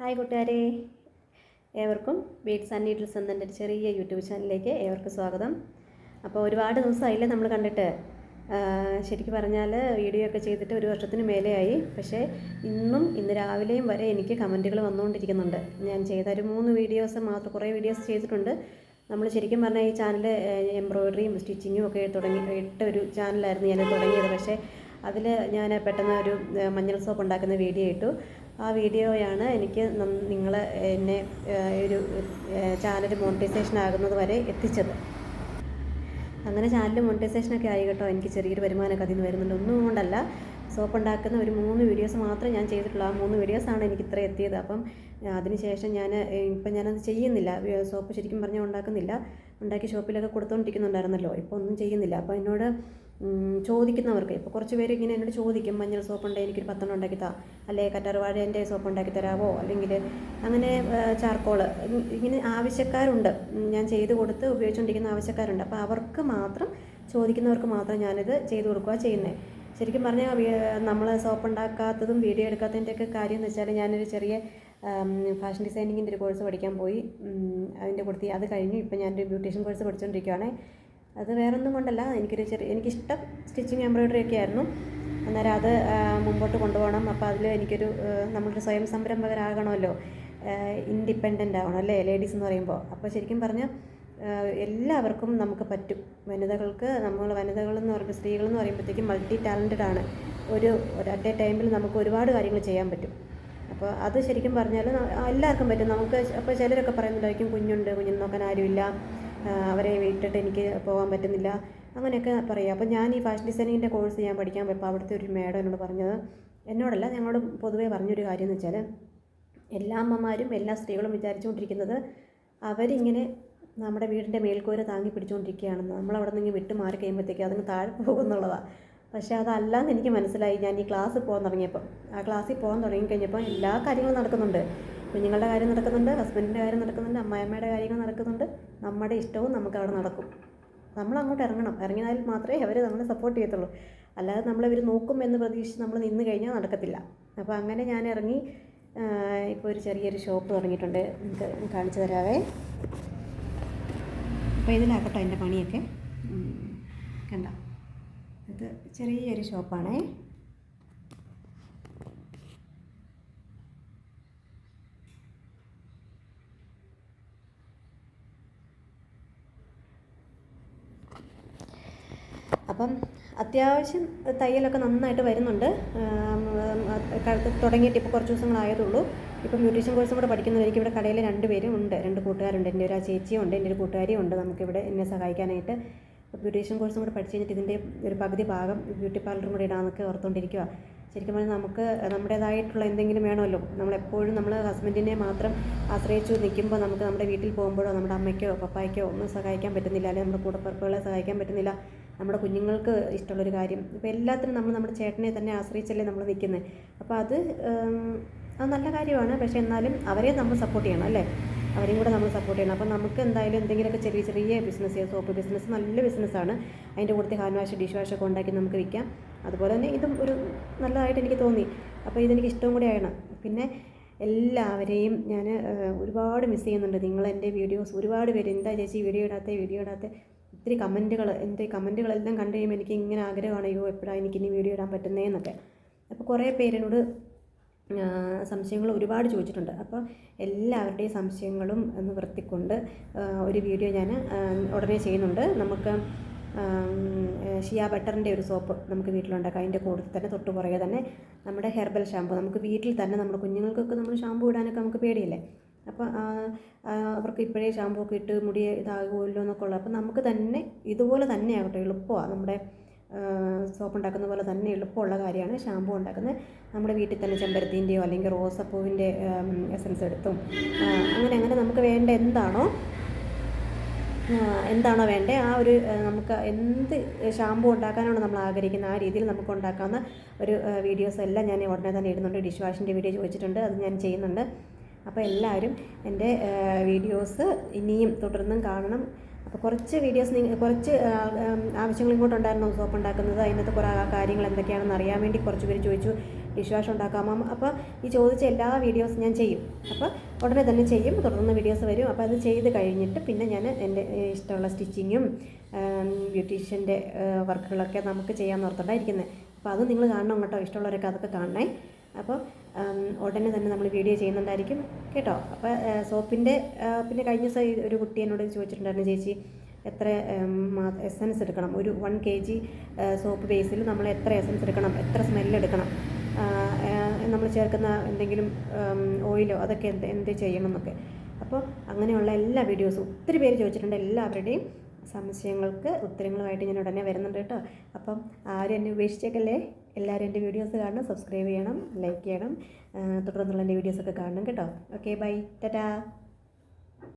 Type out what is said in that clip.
Hi കൂട്ടുകാരെ. ഏവർക്കും beads and needles എന്ന ചെറിയ യൂട്യൂബ് ചാനലിലേക്ക് ഏവർക്കും സ്വാഗതം. അപ്പോൾ ഒരുപാട് ദിവസമായില്ലേ നമ്മൾ കണ്ടിട്ട്. ശരിക്കും പറഞ്ഞാൽ വീഡിയോ ഒക്കെ ചെയ്തിട്ട് ഒരു വർഷത്തിന് മേലെയായി. പക്ഷേ ഇന്നും ഇന്ന് രാവിലെയും വരെ എനിക്ക് കമന്റുകൾ വന്നുകൊണ്ടിരിക്കുന്നുണ്ട്. ഞാൻ ചെയ്ത ഒരു മൂന്ന് വീഡിയോസ് മാത്രം കുറേ വീഡിയോസ് ചെയ്തിട്ടുണ്ട്. നമ്മൾ ശരിക്കും പറഞ്ഞാൽ ഈ ചാനൽ എംബ്രോയ്ഡറിയും സ്റ്റിച്ചിങ്ങും ഒക്കെ തുടങ്ങി ഇട്ട ഒരു ചാനലായിരുന്നു ഞാൻ തുടങ്ങിയത്. പക്ഷേ അതിൽ ഞാൻ പെട്ടെന്ന് ഒരു മഞ്ഞൾ സോപ്പ് ഉണ്ടാക്കുന്ന വീഡിയോ ഇട്ടു. ആ വീഡിയോയാണ് എനിക്ക് നിങ്ങൾ എന്നെ ഒരു ചാനൽ മോണിറ്റൈസേഷൻ ആകുന്നത് വരെ എത്തിച്ചത്. അങ്ങനെ ചാനൽ മോണിറ്റൈസേഷനൊക്കെ ആയി കേട്ടോ. എനിക്ക് ചെറിയൊരു വരുമാനമൊക്കെ അതിൽ നിന്ന് വരുന്നുണ്ട്. ഒന്നും കൊണ്ടല്ല. സോപ്പ് ഉണ്ടാക്കുന്ന ഒരു മൂന്ന് വീഡിയോസ് മാത്രം ഞാൻ ചെയ്തിട്ടുള്ളൂ. ആ മൂന്ന് വീഡിയോസാണ് എനിക്ക് ഇത്ര എത്തിയത്. അപ്പം അതിനുശേഷം ഞാൻ ഇപ്പം ഞാനത് ചെയ്യുന്നില്ല. സോപ്പ് ശരിക്കും പറഞ്ഞാൽ ഉണ്ടാക്കുന്നില്ല. ഉണ്ടാക്കി ഷോപ്പിലൊക്കെ കൊടുത്തുകൊണ്ടിരിക്കുന്നുണ്ടായിരുന്നല്ലോ ഇപ്പോൾ ഒന്നും ചെയ്യുന്നില്ല. അപ്പോൾ എന്നോട് ചോദിക്കുന്നവർക്ക്. ഇപ്പോൾ കുറച്ച് പേര് ഇങ്ങനെ എന്നോട് ചോദിക്കും മഞ്ഞൾ സോപ്പ് ഉണ്ടെങ്കിൽ എനിക്കൊരു പത്തെണ്ണം ഉണ്ടാക്കി താ. അല്ലെ കറ്റാർവാഴേന്റെ സോപ്പ് ഉണ്ടാക്കി തരാമോ അല്ലെങ്കിൽ അങ്ങനെ ചാർക്കോൾ. ഇങ്ങനെ ആവശ്യക്കാരുണ്ട്. ഞാൻ ചെയ്ത് കൊടുത്ത് ഉപയോഗിച്ചുകൊണ്ടിരിക്കുന്ന ആവശ്യക്കാരുണ്ട്. അപ്പോൾ അവർക്ക് മാത്രം ചോദിക്കുന്നവർക്ക് മാത്രം ഞാനിത് ചെയ്ത് കൊടുക്കുക ചെയ്യുന്നത് ശരിക്കും പറഞ്ഞാൽ നമ്മൾ സോപ്പ് ഉണ്ടാക്കാത്തതും വീഡിയോ എടുക്കാത്തതിന്റെയൊക്കെ കാര്യം എന്ന് വെച്ചാൽ ഞാനൊരു ചെറിയ ഫാഷൻ ഡിസൈനിങ്ങിന്റെ ഒരു കോഴ്സ് പഠിക്കാൻ പോയി. അതിന്റെ കൊടുത്തി അത് കഴിഞ്ഞു. ഇപ്പം ഞാനൊരു ബ്യൂട്ടീഷ്യൻ കോഴ്സ് പഠിച്ചുകൊണ്ടിരിക്കുകയാണ് അത് വേറൊന്നും കൊണ്ടല്ല. എനിക്കൊരു ചെറിയ എനിക്കിഷ്ടം സ്റ്റിച്ചിങ് എംബ്രോയിഡറി ഒക്കെ ആയിരുന്നു. അന്നേരം അത് മുമ്പോട്ട് കൊണ്ടുപോകണം. അപ്പോൾ അതിൽ എനിക്കൊരു നമ്മളൊരു സ്വയം സംരംഭകരാകണമല്ലോ. ഇൻഡിപെൻഡന്റ് ആവണം അല്ലേ ലേഡീസ് എന്ന് പറയുമ്പോൾ അപ്പോൾ ശരിക്കും പറഞ്ഞാൽ എല്ലാവർക്കും നമുക്ക് പറ്റും. വനിതകൾക്ക് നമ്മൾ വനിതകൾ എന്ന് പറയുമ്പോൾ സ്ത്രീകൾ എന്ന് പറയുമ്പോഴത്തേക്കും മൾട്ടി ടാലന്റഡ് ആണ്. ഒരു അറ്റ് എ ടൈമിൽ നമുക്ക് ഒരുപാട് കാര്യങ്ങൾ ചെയ്യാൻ പറ്റും. അപ്പോൾ അത് ശരിക്കും പറഞ്ഞാൽ എല്ലാവർക്കും പറ്റും. നമുക്ക് അപ്പോൾ ചിലരൊക്കെ പറയുന്നുണ്ടായിരിക്കും കുഞ്ഞുണ്ട് കുഞ്ഞിനെ നോക്കാൻ ആരുമില്ല. അവരെ വിട്ടിട്ട് എനിക്ക് പോകാൻ പറ്റുന്നില്ല. അങ്ങനെയൊക്കെ പറയാം. അപ്പോൾ ഞാൻ ഈ ഫാഷൻ ഡിസൈനിങ്ങിന്റെ കോഴ്സ് ഞാൻ പഠിക്കാൻ പോയപ്പോൾ അവിടുത്തെ ഒരു മേഡം എന്നോട് പറഞ്ഞത് എന്നോടല്ല ഞങ്ങളോട് പൊതുവേ പറഞ്ഞൊരു കാര്യം എന്ന് വെച്ചാൽ എല്ലാ അമ്മമാരും എല്ലാ സ്ത്രീകളും വിചാരിച്ചുകൊണ്ടിരിക്കുന്നത് അവരിങ്ങനെ നമ്മുടെ വീടിന്റെ മേൽക്കൂര താങ്ങി പിടിച്ചുകൊണ്ടിരിക്കുകയാണെന്ന്. നമ്മളവിടെ നിന്ന് വിട്ട് മാറി കഴിയുമ്പോഴത്തേക്ക് അതങ്ങ് താഴെ പോകുന്നുള്ളതാണ് പക്ഷേ അതല്ലാന്ന് എനിക്ക് മനസ്സിലായി. ഞാൻ ഈ ക്ലാസ് പോകാൻ തുടങ്ങിയപ്പോൾ ആ ക്ലാസ്സിൽ പോകാൻ തുടങ്ങിക്കഴിഞ്ഞപ്പോൾ എല്ലാ കാര്യങ്ങളും നടക്കുന്നുണ്ട്. കുഞ്ഞുങ്ങളുടെ കാര്യം നടക്കുന്നുണ്ട് ഹസ്ബൻഡിന്റെ കാര്യം നടക്കുന്നുണ്ട് അമ്മായിമ്മയുടെ കാര്യങ്ങൾ നടക്കുന്നുണ്ട്. നമ്മുടെ ഇഷ്ടവും നമുക്ക് അവിടെ നടക്കും. നമ്മൾ അങ്ങോട്ട് ഇറങ്ങണം. ഇറങ്ങിയാൽ മാത്രമേ അവർ നമ്മളെ സപ്പോർട്ട് ചെയ്യത്തുള്ളൂ. അല്ലാതെ നമ്മളിവർ നോക്കും എന്ന് പ്രതീക്ഷിച്ച് നമ്മൾ നിന്ന് കഴിഞ്ഞാൽ നടക്കത്തില്ല. അപ്പോൾ അങ്ങനെ ഞാൻ ഇറങ്ങി ഇപ്പോൾ ഒരു ചെറിയൊരു ഷോപ്പ് തുടങ്ങിയിട്ടുണ്ട്. നിങ്ങൾക്ക് കാണിച്ചു തരാവേ. അപ്പോൾ ഇതിലാക്കട്ടെ എന്റെ പണിയൊക്കെ. കണ്ട? ഇത് ചെറിയൊരു ഷോപ്പാണേ അപ്പം അത്യാവശ്യം തയ്യലൊക്കെ നന്നായിട്ട് വരുന്നുണ്ട്. കഴുത്ത് തുടങ്ങിയിട്ട് ഇപ്പോൾ കുറച്ച് ദിവസങ്ങളായതുള്ളൂ. ഇപ്പം ബ്യൂട്ടീഷ്യൻ കോഴ്സും കൂടെ പഠിക്കുന്നത് എനിക്കിവിടെ കടയിൽ രണ്ട് പേരും ഉണ്ട്. രണ്ട് കൂട്ടുകാരുണ്ട്. എന്റെ ഒരു ആ ചേച്ചിയും ഉണ്ട്. എന്റെ ഒരു കൂട്ടുകാരിയും ഉണ്ട്. നമുക്കിവിടെ എന്നെ സഹായിക്കാനായിട്ട് ബ്യൂട്ടീഷ്യൻ കോഴ്സും കൂടെ പഠിച്ചു കഴിഞ്ഞിട്ട് ഇതിന്റെ ഒരു പകുതി ഭാഗം ബ്യൂട്ടി പാർലറും കൂടെ ഇടാമെന്നൊക്കെ ഓർത്തുകൊണ്ടിരിക്കുക ശരിക്കും പറഞ്ഞാൽ നമുക്ക് നമ്മുടേതായിട്ടുള്ള എന്തെങ്കിലും വേണമല്ലോ. നമ്മളെപ്പോഴും നമ്മൾ ഹസ്ബൻഡിനെ മാത്രം ആശ്രയിച്ചു നിൽക്കുമ്പോൾ നമുക്ക് നമ്മുടെ വീട്ടിൽ പോകുമ്പോഴോ നമ്മുടെ അമ്മയ്ക്കോ പപ്പായ്ക്കോ ഒന്നും സഹായിക്കാൻ പറ്റുന്നില്ല. അല്ലെങ്കിൽ നമ്മുടെ കൂടപ്പിറപ്പുകളെ സഹായിക്കാൻ പറ്റുന്നില്ല. നമ്മുടെ കുഞ്ഞുങ്ങൾക്ക് ഇഷ്ടമുള്ളൊരു കാര്യം. ഇപ്പോൾ എല്ലാത്തിനും നമ്മൾ നമ്മുടെ ചേട്ടനെ തന്നെ ആശ്രയിച്ചല്ലേ നമ്മൾ നിൽക്കുന്നത് അപ്പോൾ അത് അത് നല്ല കാര്യമാണ്. പക്ഷേ എന്നാലും അവരെ നമ്മൾ സപ്പോർട്ട് ചെയ്യണം അല്ലേ? അവരെയും കൂടെ നമ്മൾ സപ്പോർട്ട് ചെയ്യണം. അപ്പോൾ നമുക്ക് എന്തായാലും എന്തെങ്കിലുമൊക്കെ ചെറിയ ചെറിയ ബിസിനസ് സോപ്പ് ബിസിനസ് നല്ല ബിസിനസ്സാണ് അതിന്റെ കൂടെ ഹാൻഡ് വാഷ് ഡിഷ് വാഷ് ഒക്കെ ഉണ്ടാക്കി നമുക്ക് വിൽക്കാം. അതുപോലെ തന്നെ ഇതും ഒരു നല്ലതായിട്ട് എനിക്ക് തോന്നി. അപ്പോൾ ഇതെനിക്ക് ഇഷ്ടവും കൂടി ആയണം പിന്നെ എല്ലാവരെയും ഞാൻ ഒരുപാട് മിസ് ചെയ്യുന്നുണ്ട്. നിങ്ങൾ എന്റെ വീഡിയോസ് ഒരുപാട് പേര് എന്താ ചേച്ചി വീഡിയോ ഇടാത്ത വീഡിയോ ഇടാത്ത? ഒത്തിരി കമന്റുകൾ എന്റെ കമന്റുകളെല്ലാം കണ്ടു കഴിയുമ്പോൾ എനിക്ക് ഇങ്ങനെ ആഗ്രഹമാണ് അയ്യോ എപ്പോഴാണ് എനിക്ക് ഇനി വീഡിയോ ഇടാൻ പറ്റുന്നതെന്നൊക്കെ അപ്പോൾ കുറേ പേരെന്നോട് സംശയങ്ങൾ ഒരുപാട് ചോദിച്ചിട്ടുണ്ട്. അപ്പോൾ എല്ലാവരുടെയും സംശയങ്ങളും നിവർത്തിക്കൊണ്ട് ഒരു വീഡിയോ ഞാൻ ഉടനെ ചെയ്യുന്നുണ്ട്. നമുക്ക് ഷിയ ബട്ടറിന്റെ ഒരു സോപ്പ് നമുക്ക് വീട്ടിലുണ്ടാക്കാം. അതിന്റെ കൂടെ തന്നെ തൊട്ട് പുറകെ തന്നെ നമ്മുടെ ഹെർബൽ ഷാമ്പു നമുക്ക് വീട്ടിൽ തന്നെ നമ്മുടെ കുഞ്ഞുങ്ങൾക്കൊക്കെ നമ്മൾ ഷാമ്പു ഇടാനൊക്കെ നമുക്ക് പേടിയല്ലേ? അപ്പോൾ അവർക്ക് ഇപ്പോഴേ ഷാമ്പു ഒക്കെ ഇട്ട് മുടി ഇതാകുമല്ലോ എന്നൊക്കെ ഉള്ളത് അപ്പോൾ നമുക്ക് തന്നെ ഇതുപോലെ തന്നെ ആകട്ടെ എളുപ്പമാണ് നമ്മുടെ സോപ്പ് ഉണ്ടാക്കുന്ന പോലെ തന്നെ എളുപ്പമുള്ള കാര്യമാണ് ഷാമ്പു ഉണ്ടാക്കുന്നത്. നമ്മുടെ വീട്ടിൽ തന്നെ ചെമ്പരത്തിന്റെയോ അല്ലെങ്കിൽ റോസപ്പൂവിന്റെ എസൻസ് എടുത്തും അങ്ങനെ അങ്ങനെ നമുക്ക് വേണ്ട എന്താണോ എന്താണോ വേണ്ടത് ആ ഒരു നമുക്ക് എന്ത് ഷാമ്പു ഉണ്ടാക്കാനാണ് നമ്മൾ ആഗ്രഹിക്കുന്നത് ആ രീതിയിൽ നമുക്ക് ഉണ്ടാക്കാവുന്ന ഒരു വീഡിയോസ് എല്ലാം ഞാൻ ഉടനെ തന്നെ ഇടുന്നുണ്ട്. ഡിഷ് വാഷിന്റെ വീഡിയോ ചോദിച്ചിട്ടുണ്ട് അത് ഞാൻ ചെയ്യുന്നുണ്ട്. അപ്പോൾ എല്ലാവരും എന്റെ വീഡിയോസ് ഇനിയും തുടർന്നും കാണണം. അപ്പോൾ കുറച്ച് വീഡിയോസ് നിങ്ങൾ കുറച്ച് ആവശ്യങ്ങൾ ഇങ്ങോട്ട് ആവശ്യങ്ങൾ ഇങ്ങോട്ടുണ്ടായിരുന്നു സോപ്പ് ഉണ്ടാക്കുന്നത്. അതിനകത്ത് കുറേ കാര്യങ്ങൾ എന്തൊക്കെയാണെന്ന് അറിയാൻ വേണ്ടി കുറച്ച് പേര് ചോദിച്ചു ഡിഷ് വാഷ് ഉണ്ടാക്കാമോ? അപ്പോൾ ഈ ചോദിച്ച എല്ലാ വീഡിയോസും ഞാൻ ചെയ്യും. അപ്പോൾ ഉടനെ തന്നെ ചെയ്യും തുടർന്ന് വീഡിയോസ് വരും. അപ്പോൾ അത് ചെയ്ത് കഴിഞ്ഞിട്ട് പിന്നെ ഞാൻ എന്റെ ഇഷ്ടമുള്ള സ്റ്റിച്ചിങ്ങും ബ്യൂട്ടീഷ്യന്റെ വർക്കുകളൊക്കെ നമുക്ക് ചെയ്യാൻ ഓർത്തുണ്ടായിരിക്കുന്നത് അപ്പോൾ അത് നിങ്ങൾ കാണണം കേട്ടോ ഇഷ്ടമുള്ളവരൊക്കെ അതൊക്കെ കാണണേ. അപ്പോൾ ഉടനെ തന്നെ നമ്മൾ വീഡിയോ ചെയ്യുന്നുണ്ടായിരിക്കും. കേട്ടോ? അപ്പോൾ സോപ്പിന്റെ പിന്നെ കഴിഞ്ഞ ദിവസം ഒരു കുട്ടി എന്നോട് ചോദിച്ചിട്ടുണ്ടായിരുന്നു ചേച്ചി എത്ര എസൻസ് എടുക്കണം? ഒരു വൺ കെ ജി സോപ്പ് ബേസിൽ നമ്മൾ എത്ര എസൻസ് എടുക്കണം? എത്ര സ്മെല്ല് എടുക്കണം? നമ്മൾ ചേർക്കുന്ന എന്തെങ്കിലും ഓയിലോ അതൊക്കെ എന്ത് എന്ത് ചെയ്യണം? എന്നൊക്കെ. അപ്പോൾ അങ്ങനെയുള്ള എല്ലാ വീഡിയോസും ഒത്തിരി പേര് ചോദിച്ചിട്ടുണ്ട്. എല്ലാവരുടെയും സംശയങ്ങൾക്ക് ഉത്തരങ്ങളുമായിട്ട് ഞാൻ ഉടനെ വരുന്നുണ്ട് കേട്ടോ. അപ്പം ആരും എന്നെ ഉപേക്ഷിച്ചേക്കല്ലേ? എല്ലാവരും എന്റെ വീഡിയോസ് കാണണം സബ്സ്ക്രൈബ് ചെയ്യണം ലൈക്ക് ചെയ്യണം തുടർന്നുള്ള എന്റെ വീഡിയോസൊക്കെ കാണണം കേട്ടോ. Okay bye. ടാറ്റാ.